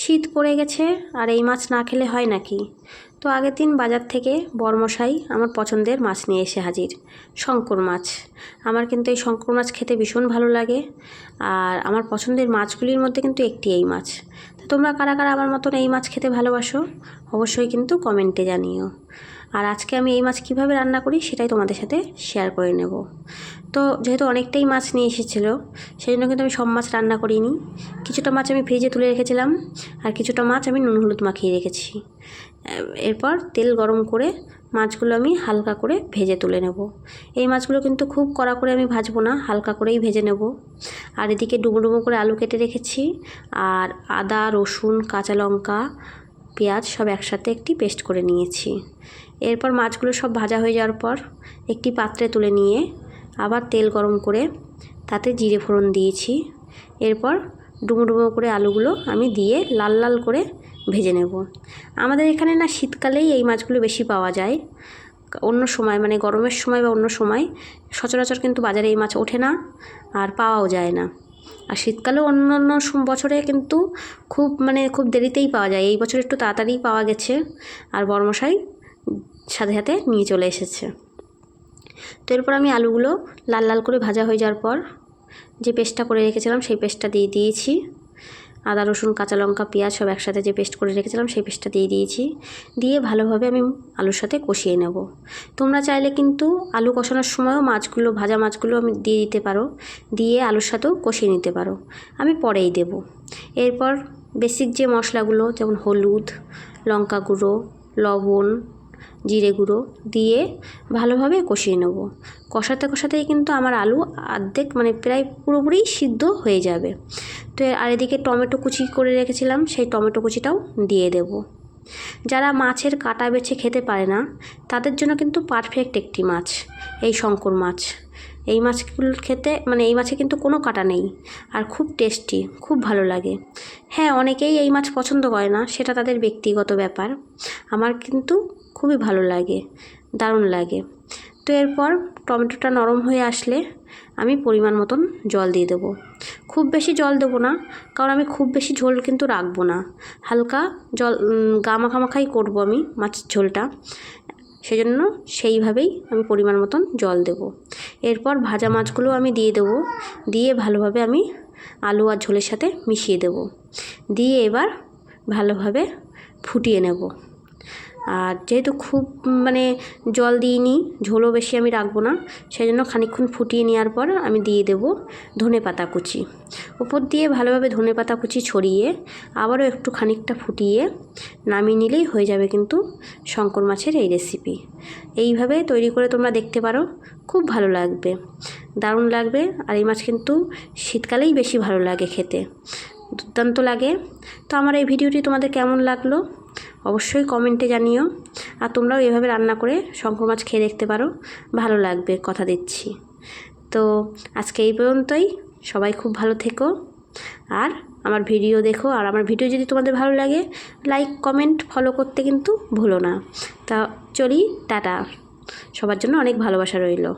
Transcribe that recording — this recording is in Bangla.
শীত পড়ে গেছে আর এই মাছ না খেলে হয় নাকি? তো আগের দিন বাজার থেকে বর্মশাই আমার পছন্দের মাছ নিয়ে এসে হাজির, শঙ্কর মাছ। আমার কিন্তু এই শঙ্কর মাছ খেতে ভীষণ ভালো লাগে আর আমার পছন্দের মাছগুলির মধ্যে কিন্তু একটি এই মাছ। তোমরা কারা কারা আমার মতন এই মাছ খেতে ভালোবাসো? অবশ্যই কিন্তু কমেন্টে জানিও। আর আজকে আমি এই মাছ কীভাবে রান্না করি সেটাই তোমাদের সাথে শেয়ার করে নেব। তো যেহেতু অনেকটাই মাছ নিয়ে এসেছিল সেই জন্য কিন্তু আমি সব মাছ রান্না করিনি। কিছুটা মাছ আমি ফ্রিজে তুলে রেখেছিলাম, আর কিছুটা মাছ আমি নুন হলুদ মাখিয়ে রেখেছি। এরপর তেল গরম করে মাছগুলো আমি হালকা করে ভেজে তুলে নেব। এই মাছগুলো কিন্তু খুব কড়া করে আমি ভাজবো না, হালকা করেই ভেজে নেব। আর এদিকে ডুবো ডুবো করে আলু কেটে রেখেছি। আর আদা, রসুন, কাঁচা লঙ্কা, পেঁয়াজ সব একসাথে একটি পেস্ট করে নিয়েছি। এরপর মাছগুলো সব ভাজা হয়ে যাওয়ার পর একটি পাত্রে তুলে নিয়ে আবার তেল গরম করে তাতে জিরে ফোড়ন দিয়েছি। এরপর ডুমো ডুমো করে আলুগুলো আমি দিয়ে লাল লাল করে ভেজে নেব। আমাদের এখানে না শীতকালেই এই মাছগুলো বেশি পাওয়া যায়। অন্য সময় মানে গরমের সময় বা অন্য সময় সচরাচর কিন্তু বাজারে এই মাছ ওঠে না আর পাওয়াও যায় না। আর শীতকালেও অন্য অন্য বছরে কিন্তু খুব মানে খুব দেরিতেই পাওয়া যায়। এই বছর একটু তাড়াতাড়ি পাওয়া গেছে আর বর্মশাই সাথে সাথে নিয়ে চলে এসেছে। তো এরপর আমি আলুগুলো লাল লাল করে ভাজা হয়ে যাওয়ার পর যে পেস্টটা করে রেখেছিলাম সেই পেস্টটা দিয়ে দিয়েছি। আদা, রসুন, কাঁচা লঙ্কা, পেঁয়াজ সব একসাথে যে পেস্ট করে রেখেছিলাম সেই পেস্টটা দিয়ে দিয়েছি। দিয়ে ভালোভাবে আমি আলুর সাথে কষিয়ে নেব। তোমরা চাইলে কিন্তু আলু কষানোর সময়ও মাছগুলো, ভাজা মাছগুলো আমি দিয়ে দিতে পারো। দিয়ে আলুর সাথেও কষিয়ে নিতে পারো। আমি পরেই দেব। এরপর বেসিক যে মশলাগুলো, যেমন হলুদ, লঙ্কা গুঁড়ো, লবণ, জিরে গুঁড়ো দিয়ে ভালোভাবে কষিয়ে নেব। কষাতে কষাতেই কিন্তু আমার আলু অর্ধেক মানে প্রায় পুরোপুরি সিদ্ধ হয়ে যাবে। তো আর এদিকে টমেটো কুচি করে রেখেছিলাম, সেই টমেটো কুচিটাও দিয়ে দেব। যারা মাছের কাটা বেছে খেতে পারে না, তাদের জন্য কিন্তু পারফেক্ট একটি মাছ, এই শঙ্কর মাছ। এই মাছগুলো খেতে মানে এই মাছে কিন্তু কোনো কাটা নেই আর খুব টেস্টি খুব ভালো লাগে। হ্যাঁ অনেকেই এই মাছ পছন্দ করে না, সেটা তাদের ব্যক্তিগত ব্যাপার। আমার কিন্তু খুবই ভালো লাগে, দারুণ লাগে। তো এরপর টমেটোটা নরম হয়ে আসলে আমি পরিমাণ মতন জল দিয়ে দেবো। খুব বেশি জল দেবো না, কারণ আমি খুব বেশি ঝোল কিন্তু রাখব না। হালকা জল গা মাখামাখাই করব আমি মাছের ঝোলটা। সেজন্য সেইভাবেই আমি পরিমাণ মতন জল দেব। এরপর ভাজা মাছগুলো আমি দিয়ে দেবো, দিয়ে ভালোভাবে আমি আলু আর ঝোলের সাথে মিশিয়ে দেব। দিয়ে এবার ভালোভাবে ফুটিয়ে নেব। আর যেহেতু খুব মানে জল দিইনি, ঝোলও বেশি আমি রাখব না সেই জন্য খানিক্ষণ ফুটিয়ে নেওয়ার পর আমি দিয়ে দেবো ধনে পাতা কুচি। উপর দিয়ে ভালোভাবে ধনে পাতা কুচি ছড়িয়ে আবারও একটু খানিকটা ফুটিয়ে নামিয়ে নিলেই হয়ে যাবে কিন্তু শঙ্কর মাছের এই রেসিপি এইভাবে তৈরি করে তোমরা দেখতে পারো, খুব ভালো লাগবে, দারুণ লাগবে আর এই মাছ কিন্তু শীতকালেই বেশি ভালো লাগে খেতে, দুর্দান্ত লাগে। তো আমার এই ভিডিওটি তোমাদের কেমন লাগল? অবশ্যই কমেন্টে জানিও। আর তোমরাও এভাবে রান্না করে শঙ্কর মাছ খেয়ে দেখতে পারো। ভালো লাগবে, কথা দিচ্ছি। তো আজকে এই পর্যন্তই। সবাই খুব ভালো থেকো। আর আমার ভিডিও দেখো। আর আমার ভিডিও যদি তোমাদের ভালো লাগে লাইক কমেন্ট ফলো করতে কিন্তু ভুলো না। তা চলি, টাটা। সবার জন্য অনেক ভালোবাসা রইল।